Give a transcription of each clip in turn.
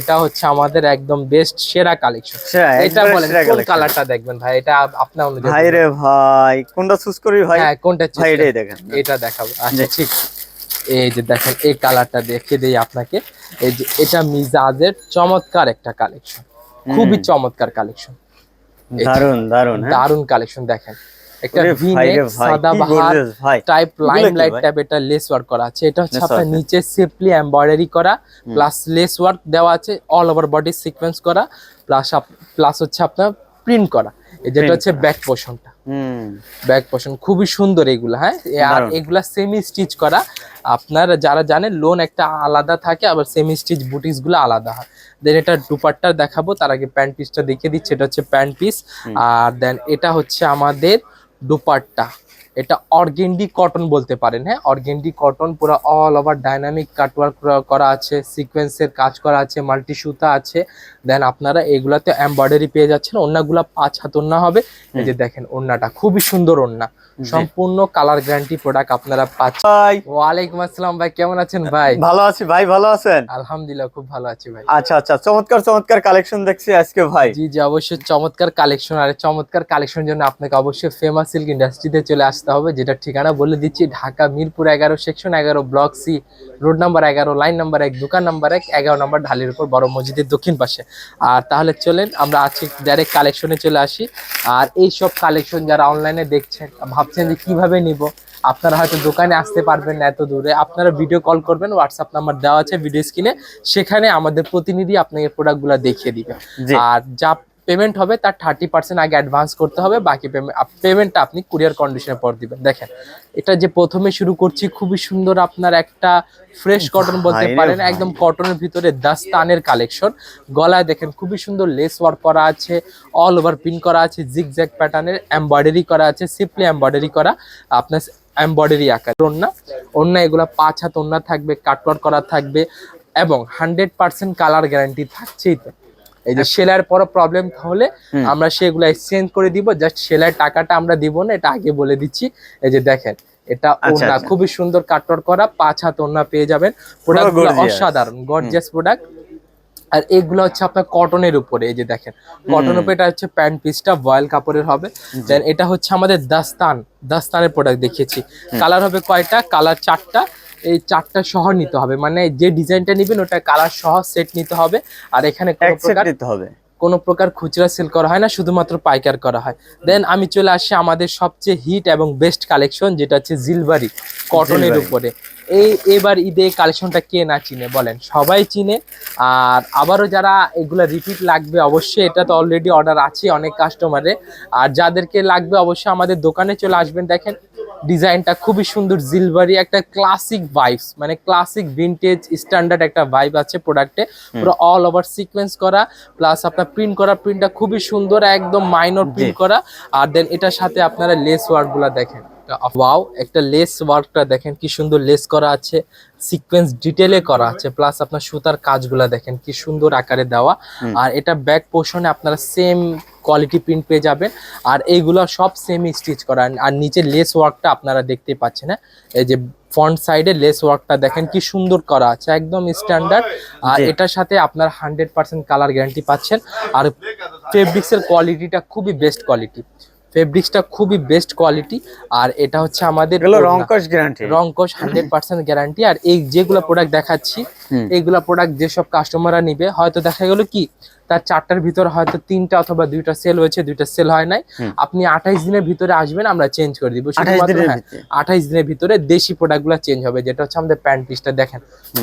এটা হচ্ছে আমাদের একদম বেস্ট সেরা কালেকশন এটা বলেন কোন কালারটা দেখবেন ভাই? এটা আপনার অনুযায়ী ভাই রে ভাই কোনটা চুজ করবি ভাই? হ্যাঁ কোনটা ভাই এটাই দেখেন। এটা দেখাবো। আচ্ছা ঠিক। এই যে দেখেন এই কালারটা দেখে দেই আপনাকে। এই যে এটা মিজাজের চমৎকার একটা কালেকশন খুবই চমৎকার কালেকশন দারুণ দারুণ দারুণ কালেকশন দেখেন। একটা ভি নেক ভাই, সাদা কি বাহার gorgeous ভাই। টাইপ এগুলো লাইম কি লাইট টাইপ এটা লেস ওয়ার্ক করা আছে। এটা হচ্ছে আপনার নিচে সেফলি এমব্রয়ডারি করা প্লাস লেস ওয়ার্ক দেওয়া আছে অল ওভার বডি সিকোয়েন্স করা প্লাস প্লাস হচ্ছে আপনার প্রিন্ট করা। যেটা হচ্ছে ব্যাক পোর্শনটা হুম। ব্যাক পোর্শন খুবই সুন্দর এগুলা হ্যাঁ। আর। এগুলা সেমি স্টিচ করা। আপনার যারা জানেন লোন একটা আলাদা থাকে আবার সেমি স্টিচ বুটিসগুলো আলাদা হয়। দেন এটা দুপাট্টা দেখাবো তার আগে প্যান্ট পিসটা দেখিয়ে দিচ্ছি এটা হচ্ছে প্যান্ট পিস আর দেন এটা হচ্ছে আমাদের দুপাট্টা এটা অর্গেন্ডি কটন বলতে পারেন হ্যাঁ? অর্গেন্ডি কটন পুরো অল ওভার ডাইনামিক কাটওয়ার্ক করা আছে সিকোয়েন্সের কাজ করা আছে মাল্টি সুতা আছে। দেন আপনারা এগুলাতে এমব্রয়ডারি পেয়ে যাচ্ছেন ওন্নাগুলা পাঁচ হাত ওন্না হবে। এই যে দেখেন ওন্নাটা খুবই সুন্দর ওন্না সম্পূর্ণ কালার গ্যারান্টি প্রোডাক্ট আপনারা পাচ্ছেন। ওয়ালাইকুম আসসালাম ভাই কেমন আছেন ভাই? ভালো আছি ভাই ভালো আছেন? আলহামদুলিল্লাহ খুব ভালো আছি ভাই। আচ্ছা আচ্ছা চমৎকার চমৎকার কালেকশন দেখছি আজকে ভাই। জি জি অবশ্যই চমৎকার কালেকশন আর চমৎকার কালেকশন জন্য আপনাকে অবশ্যই ফেমাস সিল্ক ইন্ডাস্ট্রিতে চলে আসতে হবে যেটা ঠিকানা বলে দিচ্ছি ঢাকা মিরপুর এগারো সেকশন এগারো ব্লক সি রোড নাম্বার এগারো লাইন নাম্বার এক দোকান নাম্বার এক এগারো নাম্বার ঢালির উপর বড় মসজিদের দক্ষিণ পাশে। আর তাহলে চলেন আমরা আজকে ডাইরেক্ট কালেকশনে চলে আসি। আর এই সব কালেকশন যারা অনলাইনে দেখছেন ভাবছেন যে কীভাবে নিব? আপনারা হয়তো দোকানে আসতে পারবেন না এত দূরে। আপনারা ভিডিও কল করবেন হোয়াটসঅ্যাপ নাম্বার দেওয়া আছে ভিডিও স্ক্রিনে সেখানে আমাদের প্রতিনিধি আপনাকে প্রোডাক্টগুলো দেখিয়ে দিবে। আর যা পেমেন্ট হবে তার থার্টি পার্সেন্ট আগে অ্যাডভান্স করতে হবে বাকি পেমেন্ট পেমেন্টটা আপনি কুরিয়ার কন্ডিশনে পর দিবেন। দেখেন এটা যে প্রথমে শুরু করছি খুবই সুন্দর আপনার একটা ফ্রেশ কটন বলতে পারেন একদম কটনের ভিতরে দাস্তানের কালেকশন গলায় দেখেন খুবই সুন্দর লেস ওয়ার্ক করা আছে অল ওভার পিন করা আছে জিগজ্যাগ প্যাটার্নের এমব্রয়ডারি করা আছে সিম্পলি এমব্রয়ডারি করা আপনার এমব্রয়ডারি আকার। ওন্না ওন্না এগুলো পাঁচ হাত ওন্না থাকবে কাটওয়ার করা থাকবে এবং হান্ড্রেড পার্সেন্ট কালার গ্যারান্টি থাকছেই তো। এই যে সেলাইয়ের পর প্রবলেম হলে আমরা সেগুলো এক্সচেঞ্জ করে দিব। জাস্ট সেলাইয়ের টাকাটা আমরা দিব না এটা আগে বলে দিচ্ছি। এই যে দেখেন এটা ওন্না আচ্ছা। খুবই সুন্দর কাটওয়ার করা পাঁচ হাত ওন্না পেয়ে যাবেন। প্রোডাক্টগুলো। অসাধারণ গর্জিয়াস প্রোডাক্ট আর এগুলো হচ্ছে আপনার কটনের উপরে এই যে দেখেন। কটনের উপরে এটা হচ্ছে প্যান্ট পিসটা ভয়েল কাপড়ের হবে। দেন এটা হচ্ছে আমাদের দাস্তান দাস্তানের প্রোডাক্ট দেখিয়েছি। কালার হবে কয়টা? কালার চারটা। এই চারটা সহ নিতে হবে। মানে যে ডিজাইনটা নেবেন ওটা কালার সহ সেট নিতে হবে। আর এখানে কোনো সেট প্রকার নিতে হবে। কোনো প্রকার খুচরা সেল করা হয় না শুধুমাত্র পাইকার করা হয়। দেন আমি চলে আসি আমাদের সবচেয়ে হিট এবং বেস্ট কালেকশন যেটা হচ্ছে জিলবারি কটনের উপরে। এই এবার ঈদে কালেকশনটা কে না চিনে বলেন? সবাই চিনে। আর আবারও যারা এগুলা রিপিট লাগবে অবশ্যই এটা তো অলরেডি অর্ডার আছে অনেক কাস্টমারে আর যাদেরকে লাগবে অবশ্যই আমাদের দোকানে চলে আসবেন। দেখেন ডিজাইনটা খুবই সুন্দর জিলবারি একটা ক্লাসিক ভাইবস মানে ক্লাসিক ভিনটেজ স্ট্যান্ডার্ড একটা ভাইব আছে প্রোডাক্টে পুরো অল ওভার সিকোয়েন্স করা প্লাস আপনার প্রিন্ট করা প্রিন্টটা খুবই সুন্দর একদম মাইনর প্রিন্ট করা। আর দেন এটার সাথে আপনারা লেস ওয়ার্কগুলা দেখেন ওয়াও একটা লেস ওয়ার্কটা দেখেন কি সুন্দর লেস করা আছে সিকোয়েন্স ডিটেলে করা আছে প্লাস আপনার সুতার কাজগুলা দেখেন কি সুন্দর আকারে দেওয়া। আর এটা ব্যাক পোর্শনে আপনারা সেম কোয়ালিটি প্রিন্ট পেয়ে যাবেন। আর এইগুলো সব সেমি স্টিচ করা। আর নিচে লেস ওয়ার্কটা আপনারা দেখতে পাচ্ছেন হ্যাঁ? এই যে ফ্রন্ট সাইডে লেস ওয়ার্কটা দেখেন কি সুন্দর করা আছে একদম স্ট্যান্ডার্ড আর এটার সাথে আপনার হান্ড্রেড পার্সেন্ট কালার গ্যারান্টি পাচ্ছেন। আর ফেব্রিক্সের কোয়ালিটিটা খুবই বেস্ট কোয়ালিটি ফেব্রিক্সটা খুবই বেস্ট কোয়ালিটি আর এটা হচ্ছে আমাদের। রংকশ গ্যারান্টি রংকশ হান্ড্রেড পার্সেন্ট গ্যারান্টি আর এই যেগুলো প্রোডাক্ট দেখাচ্ছি। এইগুলা প্রোডাক্ট যেসব কাস্টমাররা নিবে হয়তো দেখা গেল কি তার চারটার ভিতর হয়তো তিনটা অথবা দুইটা সেল হয়েছে দুইটা সেল হয় নাই আপনি আঠাইশ দিনের ভিতরে আসবেন আমরা চেঞ্জ করে দিব হ্যাঁ? আঠাইশ দিনের ভিতরে দেশি প্রোডাক্টগুলো চেঞ্জ হবে যেটা হচ্ছে আমাদের প্যান্ট পিসটা দেখেন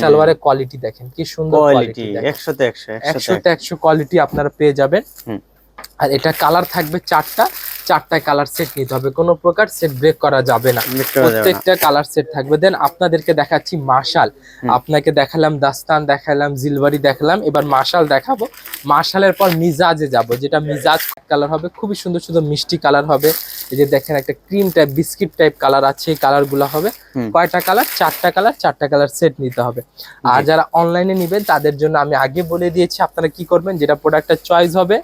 সালোয়ারের কোয়ালিটি দেখেন কি সুন্দর কোয়ালিটি একশোতে একশো একশোতে একশো কোয়ালিটি আপনারা পেয়ে যাবেন। আর এটা কালার থাকবে চারটা চারটা কালার সেট নিতে হবে। কোনো প্রকার সেট ব্রেক করা যাবে না। প্রত্যেকটা কালার সেট থাকবে। দেন আপনাদেরকে দেখাচ্ছি মার্শাল। আপনাকে দেখালাম দাস্তান দেখালাম জিলবারি দেখালাম। এবার মার্শাল দেখাবো। মার্শালের পর মিজাজে যাব যেটা মিজাজ কালার হবে। খুবই সুন্দর সুন্দর মিষ্টি কালার হবে। এই যে দেখেন একটা cream type biscuit type colour আছে এই কালারগুলো হবে। কয়টা কালার চারটা কালার চারটা কালার সেট নিতে হবে। আর যারা অনলাইনে নেবেন তাদের জন্য আমি আগে বলে দিয়েছি আপনারা কি করবেন? যেটা প্রোডাক্টটা চয়েস হবে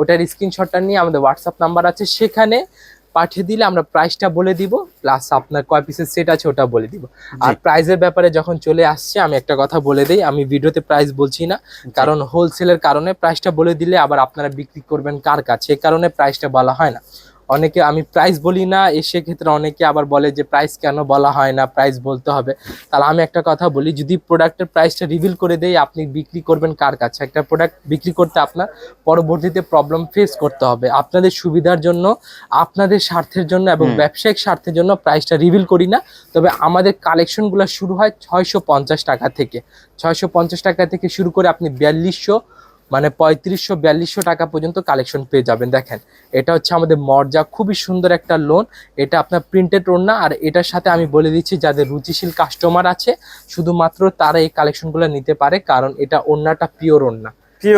ওটার স্ক্রিনশটটা নিয়ে আমাদের হোয়াটসঅ্যাপ নাম্বার আছে সেখানে পাঠিয়ে দিলে আমরা প্রাইসটা বলে দিব প্লাস আপনার কয় পিসের সেট আছে ওটা বলে দিব। আর প্রাইজের প্রাইসের ব্যাপারে যখন চলে আসছে আমি একটা কথা বলে দিই আমি ভিডিওতে প্রাইস বলছি না কারণ হোলসেলের কারণে প্রাইসটা বলে দিলে আবার আপনারা বিক্রি করবেন কার কাছে? এ কারণে প্রাইসটা বলা হয় না। অনেকে আমি প্রাইস বলি না এ সেক্ষেত্রে অনেকে আবার বলে যে প্রাইস কেন বলা হয় না প্রাইস বলতে হবে। তাহলে আমি একটা কথা বলি যদি প্রোডাক্টের প্রাইসটা রিভিল করে দেই আপনি বিক্রি করবেন কার কাছে? একটা প্রোডাক্ট বিক্রি করতে আপনার পরবর্তীতে প্রবলেম ফেস করতে হবে। আপনাদের সুবিধার জন্য আপনাদের স্বার্থের জন্য এবং ব্যবসায়িক স্বার্থের জন্য প্রাইসটা রিভিল করি না। তবে আমাদের কালেকশনগুলো শুরু হয় ছয়শো পঞ্চাশ টাকা থেকে। ছয়শো পঞ্চাশ টাকা থেকে শুরু করে আপনি বিয়াল্লিশশো মানে পঁয়ত্রিশশো বিয়াল্লিশশো টাকা পর্যন্ত কালেকশন পেয়ে যাবেন দেখেন। এটা হচ্ছে আমাদের মর্যা খুবই সুন্দর একটা লোন এটা আপনার প্রিন্টেড ওড়না আর এটার সাথে আমি বলে দিচ্ছি যাদের রুচিশীল কাস্টমার আছে শুধুমাত্র তারা এই কালেকশনগুলো নিতে পারে কারণ এটা ওড়নাটা পিওর ওড়না।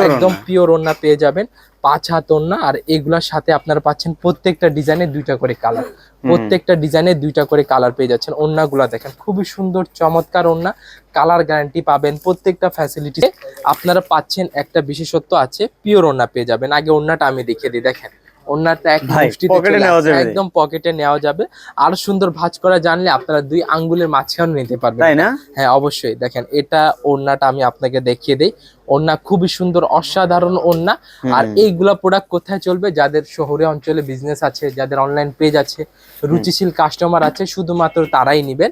একদম। পিওর ওড়না পেয়ে যাবেন পাঁচ হাত ওড়না আর এগুলোর সাথে আপনারা পাচ্ছেন প্রত্যেকটা ডিজাইনে দুইটা করে কালার প্রত্যেকটা ডিজাইনে দুইটা করে কালার পেয়ে যাচ্ছেন ওড়নাগুলো দেখেন খুবই সুন্দর চমৎকার ওড়না। কালার গ্যারান্টি পাবেন প্রত্যেকটা ফ্যাসিলিটি আপনারা পাচ্ছেন একটা বিশেষত্ব আছে পিওর ওনা পেয়ে যাবেন। আগে ওনাটা আমি দেখিয়ে দিই দেখেন। এক। একদম পকেটে নেওয়া যাবে। আর সুন্দর ভাঁজ করা জানলে আপনারা দুই আঙ্গুলের মাঝখানে নিতে পারবেন। তাই না? হ্যাঁ অবশ্যই। দেখেন এটা আমি আপনাকে দেখিয়ে দেই। ওড়না খুবই সুন্দর অসাধারণ ওড়না। আর এইগুলা প্রোডাক্ট কোথায় চলবে? যাদের শহরে অঞ্চলে বিজনেস আছে যাদের অনলাইন পেজ আছে রুচিশীল কাস্টমার আছে শুধুমাত্র তারাই নেবেন।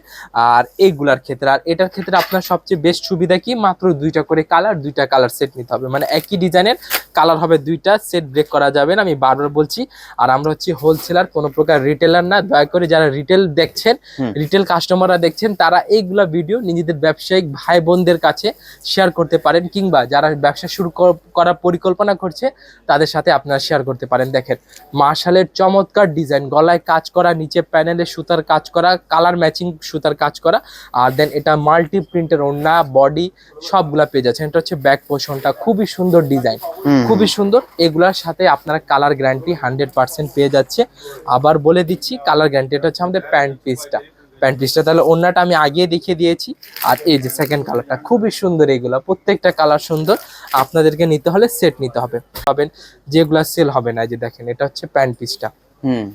আর এইগুলার ক্ষেত্রে আর এটার ক্ষেত্রে আপনার সবচেয়ে বেস্ট সুবিধা কি? মাত্র দুইটা করে কালার দুইটা কালার সেট নিতে হবে। মানে একই ডিজাইনের কালার হবে দুইটা সেট ব্রেক করা যাবে না আমি বারবার বলছি। আর আমরা হচ্ছে হোলসেলার কোনো প্রকার রিটেলার না। দয়া করে যারা রিটেল দেখছেন। রিটেল কাস্টমাররা দেখছেন তারা এইগুলা ভিডিও নিজেদের ব্যবসায়িক ভাই বোনদের কাছে শেয়ার করতে পারেন কিংবা যারা ব্যবসা শুরু কর- করার পরিকল্পনা করছে তাদের সাথে আপনারা শেয়ার করতে পারেন। দেখেন মার্শালের চমৎকার ডিজাইন গলায় কাজ করা নিচে প্যানেলে সুতার কাজ করা কালার ম্যাচিং সুতার কাজ করা আর দেন এটা মাল্টি প্রিন্টের ওড়না বডি সবগুলা পেয়ে যাচ্ছেন। এটা হচ্ছে ব্যাক পোষণটা খুবই সুন্দর ডিজাইন খুবই সুন্দর। এগুলার সাথে আপনারা কালার গ্যারান্টি হান্ড্রেড পার্সেন্ট পেয়ে যাচ্ছে। আবার বলে দিচ্ছি কালার গ্যারান্টি এটা হচ্ছে আমাদের প্যান্ট পিসটা প্যান্ট পিসটা। তাহলে অন্যটা আমি আগে দেখিয়ে দিয়েছি। আর এই যে সেকেন্ড কালারটা খুবই সুন্দর এগুলা। প্রত্যেকটা কালার সুন্দর। আপনাদেরকে নিতে হলে সেট নিতে হবে। পাবেন যেগুলা সেল হবে না এই যে দেখেন এটা হচ্ছে প্যান্ট পিসটা। হুম।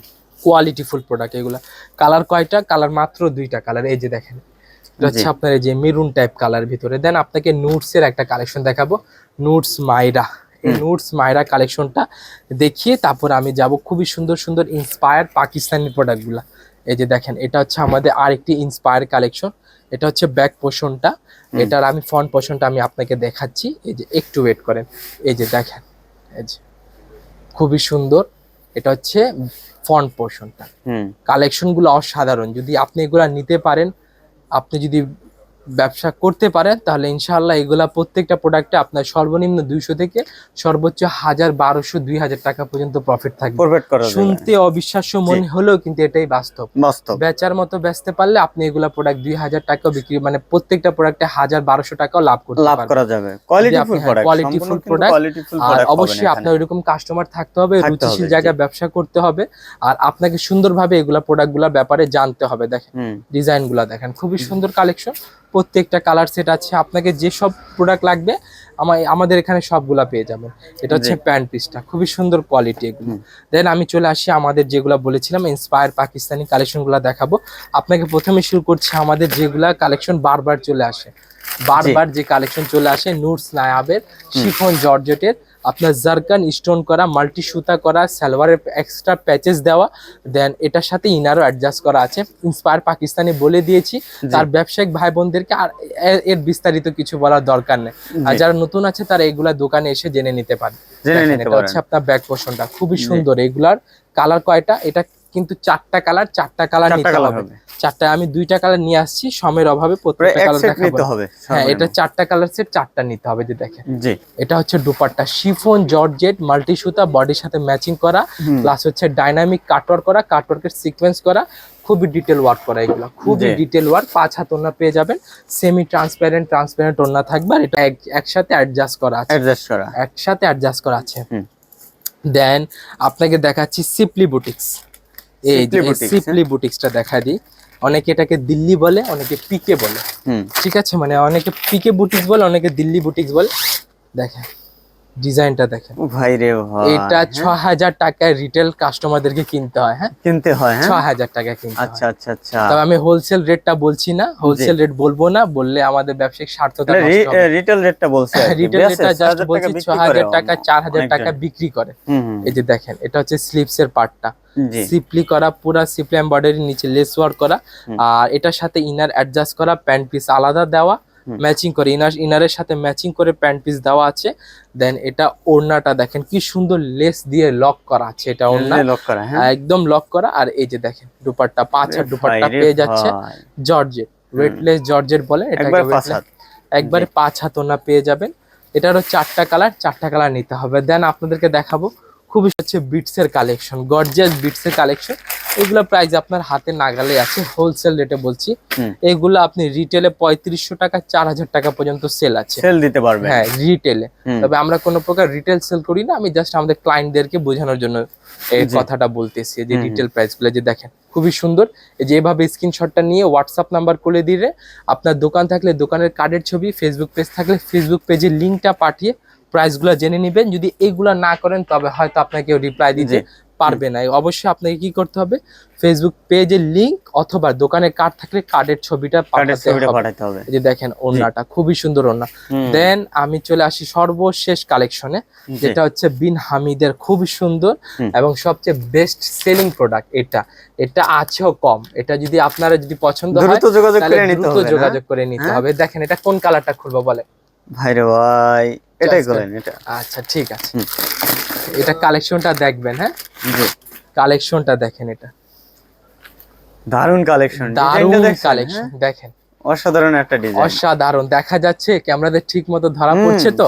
কোয়ালিটি ফুল প্রোডাক্ট এগুলা। কালার কয়টা? কালার মাত্র দুইটা কালার এই যে দেখেন এটা হচ্ছে আপনার এই যে মেরুন টাইপ কালার ভিতরে। দেন আপনাকে নুটস এর একটা কালেকশন দেখাবো। নুটস মাইরা। নুটস মাইরা কালেকশনটা দেখিয়ে তারপর আমি যাব। খুবই সুন্দর সুন্দর ইন্সপায়ার পাকিস্তানি প্রোডাক্টগুলা এই যে দেখেন এটা হচ্ছে আমাদের আরেকটি ইন্সপায়ার কালেকশন এটা হচ্ছে ব্যাক পোর্শনটা এটার আমি ফ্রন্ট পোর্শনটা আমি আপনাকে দেখাচ্ছি। এই যে একটু ওয়েট করেন। এই যে দেখেন এই যে খুবই সুন্দর। এটা হচ্ছে ফ্রন্ট পোর্শনটা কালেকশনগুলো অসাধারণ। যদি আপনি এগুলা নিতে পারেন আপনি যদি ব্যবসা করতে পারেন তাহলে ইনশাআল্লাহ এগুলা প্রত্যেকটা প্রোডাক্টে আপনার সর্বনিম্ন দুইশো থেকে সর্বোচ্চ হাজার বারোশো দুই হাজার টাকা পর্যন্ত প্রফিট থাকবে। শুনতে অবিশ্বাস্য মনে হলেও কিন্তু এটাই বাস্তব। বাস্তব। বেচার মতো বেচতে পারলে আপনি এগুলা প্রোডাক্ট দুই হাজার টাকা বিক্রি মানে প্রত্যেকটা প্রোডাক্টে হাজার বারোশো টাকাও লাভ করতে লাভ করা যাবে। হ্যাঁ, product quality full product quality full আর অবশ্যই আপনার ওইরকম কাস্টমার থাকতে হবে রুচিশীল জায়গায় ব্যবসা করতে হবে আর আপনাকে সুন্দরভাবে এগুলা প্রোডাক্টগুলোর ব্যাপারে জানতে হবে দেখেন। হুম। ডিজাইনগুলা দেখেন খুবই সুন্দর কালেকশন প্রত্যেকটা কালার সেট আছে আপনাকে যে সব প্রোডাক্ট লাগবে আমার আমাদের এখানে সবগুলা পেয়ে যাবেন। এটা হচ্ছে প্যান্ট পিসটা খুবই সুন্দর কোয়ালিটি এগুলো। দেন আমি চলে আসি আমাদের যেগুলা বলেছিলাম ইন্সপায়ার পাকিস্তানি কালেকশনগুলো দেখাবো। আপনাকে প্রথমে শুরু করছি আমাদের যেগুলা কালেকশন বারবার চলে আসে। বারবার যে কালেকশন চলে আসে নুটস নায়াবের শিফন জর্জেটের আপনার জারকান স্টোন করা মাল্টি সুতা করা সালোয়ারের এক্সট্রা প্যাচেস দেওয়া দেন এটার সাথে ইনারও অ্যাডজাস্ট করা আছে। ইন্সপায়ার পাকিস্তানি বলে দিয়েছি। তার ব্যবসায়িক ভাই বোনদেরকে আর এর বিস্তারিত কিছু বলার দরকার নেই। আর যারা নতুন আছে তারা এগুলা দোকানে এসে জেনে নিতে পারে জেনে নিতে পারে আপনার ব্যাক পোর্শনটা খুবই সুন্দর। এগুলার কালার কয়টা? এটা কিন্তু চারটা কালার চারটা কালার নিতে হবে। চারটা আমি দুইটা কালার নিয়ে আসছি সময়ের অভাবে প্রত্যেকটা কালার হবে হ্যাঁ এটা চারটা কালার সেট চারটা নিতে হবে যে দেখেন। জি। এটা হচ্ছে দুপাট্টা শিফন জর্জেট মাল্টি সুতা বডির সাথে ম্যাচিং করা প্লাস হচ্ছে ডাইনামিক কাটওয়ার্ক করা কাটওয়ার্কের সিকোয়েন্স করা খুবই ডিটেল ওয়ার্ক করা এগুলো। খুবই। ডিটেল ওয়ার্ক পাঁচ হাত ওনা পেয়ে যাবেন সেমি ট্রান্সপারেন্ট ট্রান্সপারেন্ট ওনা থাকবে আর এটা এক- একসাথে অ্যাডজাস্ট করা আছে। অ্যাডজাস্ট করা। একসাথে অ্যাডজাস্ট করা আছে। দেন আপনাকে দেখাচ্ছি সিপলি বুটিক্স এই হ্যাঁ? সিপলি বুটিক্সটা দেখা দিই। অনেকে এটাকে দিল্লি বলে অনেকে পিকে বলে। ঠিক আছে? মানে অনেকে পিকে বুটিক্স বলে অনেকে দিল্লি বুটিক্স বলে। দেখেন। ডিজাইনটা দেখেন। ভাই রে ভাই এটা ছ হ্যাঁ? হাজার টাকায় রিটেল কাস্টমারদেরকে কিনতে হয় হ্যাঁ? কিনতে হয় ছ হ্যাঁ? হাজার টাকা কিনতে আচ্ছা আচ্ছা আচ্ছা। তবে আমি হোলসেল রেটটা বলছি না হোলসেল রেট বলব না বললে আমাদের ব্যবসায়িক স্বার্থতা রিটেল রেটটা বলছে রিটেল রেটটা জাস্ট বলছি বিক্রি ছ হাজার করে টাকা চার হাজার অনেকজন। টাকা বিক্রি করে। এই যে দেখেন এটা হচ্ছে স্লিপস এর পার্টটা সিপলি করা পুরা সিপলি এমব্রয়ডারি নিচে লেস ওয়ার্ক করা আর এটার সাথে ইনার অ্যাডজাস্ট করা প্যান্ট পিস আলাদা দেওয়া। ম্যাচিং করে। ইনার ইনারের সাথে ম্যাচিং করে প্যান্ট পিস দেওয়া আছে। দেন এটা ওড়নাটা দেখেন কি সুন্দর লেস দিয়ে লক করা আছে এটা ওড়না। লক করা হ্যাঁ। একদম লক করা। আর এই যে দেখেন দুপাট্টা পাঁচ হাত দুপাট্টা পেয়ে যাচ্ছে। জর্জেট ওয়েটলেস জর্জেট বলে এটা একবার পাঁচ হাত। একবারে পাঁচ হাত ওনা পেয়ে যাবেন। এটারও চারটা কালার চারটা কালার নিতে হবে। দেন আপনাদেরকে দেখাবো খুবই হচ্ছে বিটস এর কালেকশন গর্জিয়াস বিটস এর কালেকশন এগুলো প্রাইস আপনার হাতে নাগালে আছে হোলসেল রেটে বলছি। এগুলো আপনি রিটেলে পঁয়ত্রিশশো টাকা চার হাজার টাকা পর্যন্ত সেল আছে। সেল দিতে পারবে হ্যাঁ রিটেলে তবে আমরা কোনো প্রকার রিটেল সেল করি না আমি জাস্ট আমাদের ক্লায়েন্টদেরকে বোঝানোর জন্য এই। কথাটা বলতেছি যে রিটেল প্রাইসগুলো যে দেখেন খুবই সুন্দর। এই যে এভাবে স্ক্রিনশটটা নিয়ে হোয়াটসঅ্যাপ নাম্বার করে দিলে আপনার দোকান থাকলে দোকানের কার্ডের ছবি ফেসবুক পেজ থাকলে ফেসবুক পেজের লিঙ্কটা পাঠিয়ে প্রাইসগুলো জেনে নেবেন। যদি এইগুলা না করেন তবে হয়তো আপনাকে রিপ্লাই দিতে পারবে না। অবশ্যই আপনাকে কি করতে হবে? ফেসবুক পেজের লিংক অথবা দোকানে কার্ড থাকলে কার্ডের ছবিটা পাঠাতে হবে। যে দেখেন ওড়নাটা খুবই সুন্দর ওড়না। দেন আমি চলে আসি সর্বশেষ কালেকশনে যেটা হচ্ছে বিন হামিদের খুবই সুন্দর এবং সবচেয়ে বেস্ট সেলিং প্রোডাক্ট এটা। এটা আছেও কম। এটা যদি আপনারা যদি পছন্দ হয় দ্রুত করে নিতে যোগাযোগ করে নিতে হ্যাঁ? হবে। দেখেন এটা কোন কালারটা খুলবো বলে ভাই রে ভাই এটাই করেন এটা। আচ্ছা ঠিক আছে। এটা কালেকশনটা দেখবেন হ্যাঁ? জি। কালেকশনটা দেখেন এটা। দারুণ কালেকশন দারুণ কালেকশন দেখেন। অসাধারণ একটা ডিজাইন। অসাধারণ দেখা যাচ্ছে ক্যামেরাতে ঠিক মতো ধরা পড়ছে তো?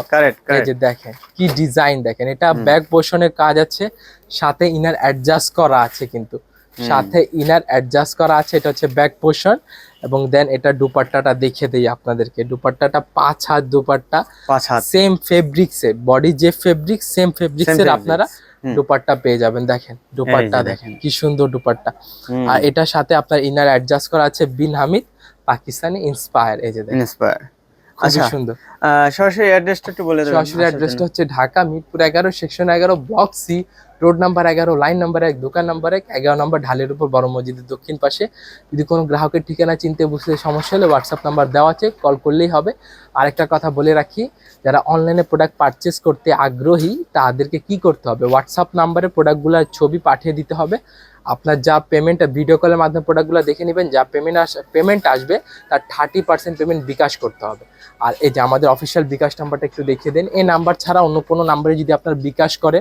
এই যে দেখেন কি ডিজাইন দেখেন এটা। ব্যাক পোর্শনের কাজ আছে সাথে ইনার অ্যাডজাস্ট করা আছে কিন্তু। সাথে ইনার অ্যাডজাস্ট করা আছে এটা হচ্ছে ব্যাক পোর্শন এবং দেন এটা দুপাট্টাটা দেখে দেই আপনাদেরকে। দুপাট্টাটা পাঁচ হাত দুপাট্টা পাঁচ হাত। সেম ফেব্রিক্স বডি যে ফেব্রিক সেম ফেব্রিক্স এর আপনারা দুপাট্টা পেয়ে যাবেন দেখেন দুপাট্টা দেখেন। কি সুন্দর দুপাট্টা। আর এটার সাথে আপনার ইনার অ্যাডজাস্ট করা আছে বিন হামিদ পাকিস্তানি ইন্সপায়ার এই যে দেখেন। ইন্সপায়ার আচ্ছা সুন্দর। সরাসরি অ্যাড্রেসটা একটু বলে দেবেন। সরাসরি অ্যাড্রেসটা হচ্ছে ঢাকা মিরপুর এগারো সেকশন এগারো ব্লক সি রোড নাম্বার এগারো লাইন নাম্বার এক, দোকান নাম্বার এক, এগারো নাম্বার ঢালের উপর বড় মসজিদের দক্ষিণ পাশে। যদি কোনো গ্রাহকের ঠিকানা চিনতে বুঝতে সমস্যা হলে হোয়াটসঅ্যাপ নাম্বার দেওয়া আছে কল করলেই হবে। আরেকটা কথা বলে রাখি, যারা অনলাইনে প্রোডাক্ট পারচেস করতে আগ্রহী, তাদেরকে কি করতে হবে? হোয়াটসঅ্যাপ নাম্বারে প্রোডাক্টগুলোর ছবি পাঠিয়ে দিতে হবে। আপনার যা পেমেন্টটা ভিডিও কলের মাধ্যমে প্রোডাক্টগুলো দেখে নেবেন যা পেমেন্ট আস পেমেন্ট আসবে তার থার্টি পার্সেন্ট পেমেন্ট বিকাশ করতে হবে। আর এই যে আমাদের অফিসিয়াল বিকাশ নাম্বারটা একটু দেখিয়ে দেন এই নাম্বার ছাড়া অন্য কোনো নাম্বারে যদি আপনার বিকাশ করে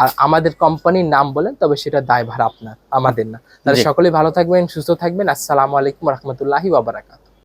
আর আমাদের কোম্পানির নাম বলেন তবে সেটা দায়ভার আপনার আমাদের না। তাহলে। সকলেই ভালো থাকবেন সুস্থ থাকবেন আসসালামু আলাইকুম রহমতুল্লাহি বাবারাকাত